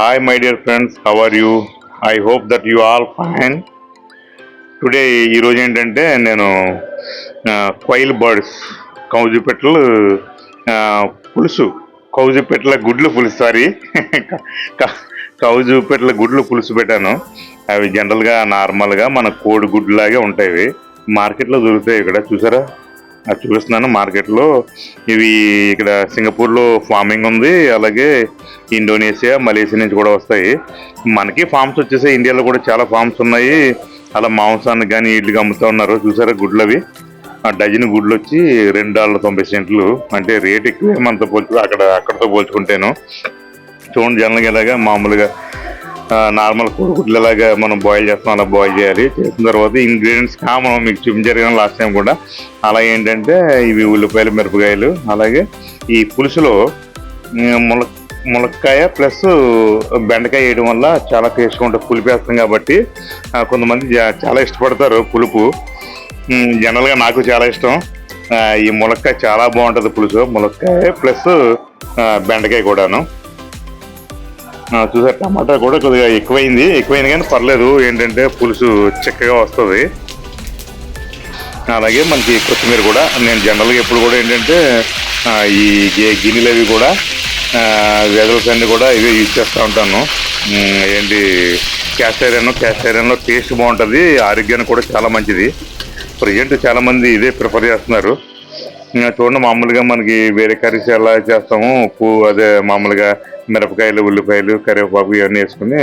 Hi my dear friends How you I hope that that all fine today ఈరోజు ఏంటంటే నేను quail birds కౌజుపెట్టలు పులుసు కౌజుపెట్టల గుడ్లు పులుసు సారీ కౌజుపెట్టల గుడ్లు పులుసు పెట్టాను. అవి జనరల్గా నార్మల్గా మన కోడి గుడ్లాగే ఉంటాయి మార్కెట్లో దొరుకుతాయి ఇక్కడ చూసారా? అది చూపిస్తున్నాను మార్కెట్లో. ఇవి ఇక్కడ సింగపూర్లో ఫార్మింగ్ ఉంది. అలాగే ఇండోనేషియా మలేషియా నుంచి కూడా వస్తాయి. మనకి ఫార్మ్స్ వచ్చేసి ఇండియాలో కూడా చాలా ఫార్మ్స్ ఉన్నాయి. అలా మాంసాన్ని కానీ వీటికి అమ్ముతా ఉన్నారు. చూసారా గుడ్లు అవి ఆ డజన్ గుడ్లు వచ్చి రెండు డాలర్ తొంభై సెంట్లు. అంటే రేట్ ఎక్కువ మనతో పోల్చు అక్కడ అక్కడతో పోల్చుకుంటేను. చూడండి జనరల్గా ఇలాగా మామూలుగా నార్మల్ కోడిగుడ్లు మనం బాయిల్ చేస్తాం అలా బాయిల్ చేయాలి. చేసిన తర్వాత ఇంగ్రీడియంట్స్ కామన్ మీకు చూపించారు లాస్ట్ టైం కూడా. అలా ఏంటంటే ఇవి ఉల్లిపాయలు మిరపకాయలు అలాగే ఈ పులుసులో ముల ములక్కాయ ప్లస్ బెండకాయ వేయడం వల్ల చాలా టేస్ట్గా ఉంటుంది. పులుపు వేస్తాం కాబట్టి కొంతమంది జా- చాలా ఇష్టపడతారు పులుపు. జనరల్గా నాకు చాలా ఇష్టం. ఈ ములక్కాయ చాలా బాగుంటుంది పులుసు. ములక్కాయ ప్లస్ బెండకాయ కూడాను. చూసారు టమాటా కూడా కొద్దిగా ఎక్కువైంది. ఎక్కువైంది కానీ పర్లేదు ఏంటంటే పులుసు చిక్కగా వస్తుంది. అలాగే మనకి కొత్తిమీర కూడా నేను జనరల్గా ఎప్పుడు కూడా ఏంటంటే ఈ గిన్నెలు అవి కూడా వెదల్స్ అన్ని కూడా ఇవే యూజ్ చేస్తూ ఉంటాను. ఏంటి క్యాస్ట్ ఐరన్ ఐరన్లో టేస్ట్ బాగుంటుంది ఆరోగ్యానికి కూడా చాలా మంచిది. ప్రజెంట్ చాలామంది ఇదే ప్రిఫర్ చేస్తున్నారు. చూడండి మామూలుగా మనకి వేరే కర్రీస్ ఎలా చేస్తాము ఉప్పు అదే మామూలుగా మిరపకాయలు ఉల్లిపాయలు కరివేపాకు ఇవన్నీ వేసుకుని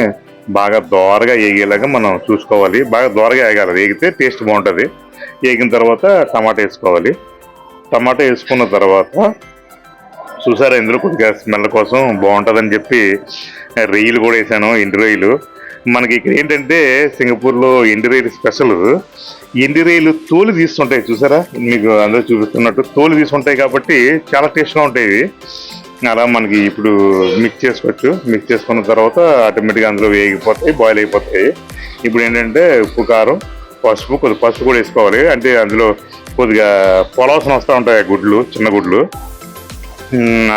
బాగా దోరగా వేగేలాగా మనం చూసుకోవాలి. బాగా దోరగా వేగాలి వేగితే టేస్ట్ బాగుంటుంది. వేగిన తర్వాత టమాటా వేసుకోవాలి. టమాటా వేసుకున్న తర్వాత చూసారా ఇందులో కొద్దిగా స్మెల్ కోసం బాగుంటుందని చెప్పి రొయ్యలు కూడా వేసాను ఎండు రొయ్యలు మనకి ఇక్కడ ఏంటంటే సింగపూర్లో ఎండు రొయ్యలు స్పెషల్. ఎండి రొయ్యలు తోలు తీస్తుంటాయి చూసారా? మీకు అందరూ చూపిస్తున్నట్టు తోలు తీసుకుంటాయి కాబట్టి చాలా టేస్ట్గా ఉంటాయి ఇవి. అలా మనకి ఇప్పుడు మిక్స్ చేసుకోవచ్చు. మిక్స్ చేసుకున్న తర్వాత ఆటోమేటిక్గా అందులో వేగిపోతాయి బాయిల్ అయిపోతాయి. ఇప్పుడు ఏంటంటే ఉప్పు కారం పసుపు కొద్ది పసుపు కూడా వేసుకోవాలి. అంటే అందులో కొద్దిగా పొలవసన వస్తూ ఉంటాయి ఆ గుడ్లు చిన్న గుడ్లు.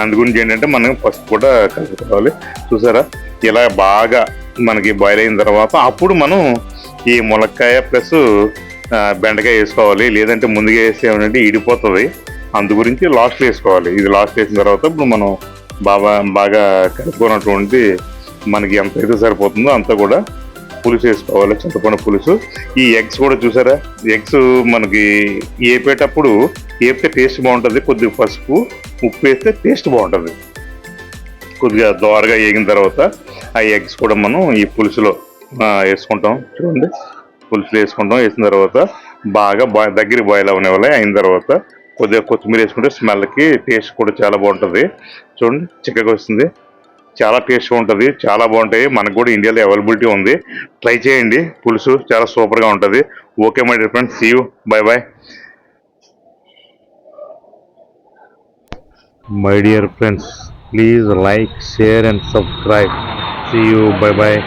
అందు గురించి ఏంటంటే మనం పసుపు కూడా కలుపుకోవాలి. చూసారా? ఇలా బాగా మనకి బాయిల్ అయిన తర్వాత అప్పుడు మనం ఈ ములక్కాయ ప్లస్ బెండకాయ వేసుకోవాలి లేదంటే ముందుగా వేస్తే ఏమంటే ఇడిపోతుంది. అందు గురించి లాస్ట్ వేసుకోవాలి. ఇది లాస్ట్ వేసిన తర్వాత ఇప్పుడు మనం బాగా బాగా కలుపుకున్నటువంటి మనకి ఎంత అయితే సరిపోతుందో అంతా కూడా పులుసు వేసుకోవాలి చింతపండు పులుసు. ఈ ఎగ్స్ కూడా చూసారా? ఎగ్స్ మనకి ఏపేటప్పుడు ఏపితే టేస్ట్ బాగుంటుంది కొద్దిగా పసుపు ఉప్పు వేస్తే టేస్ట్ బాగుంటుంది. కొద్దిగా దోరగా వేగిన తర్వాత ఆ ఎగ్స్ కూడా మనం ఈ పులుసులో వేసుకుంటాం. చూడండి. పులుసులు వేసుకుంటాం వేసిన తర్వాత బాగా బా దగ్గర బాయిల్ అవనివ్వాలి అయిన తర్వాత కొద్దిగా కొత్తిమీర వేసుకుంటే స్మెల్కి టేస్ట్ కూడా చాలా బాగుంటుంది. చూడండి చిక్కగా వస్తుంది. చాలా టేస్ట్గా ఉంటుంది చాలా బాగుంటాయి. మనకు కూడా ఇండియాలో అవైలబిలిటీ ఉంది. ట్రై చేయండి పులుసు చాలా సూపర్గా ఉంటుంది. Okay my dear friends see you bye bye my dear friends please like share and subscribe. See you bye bye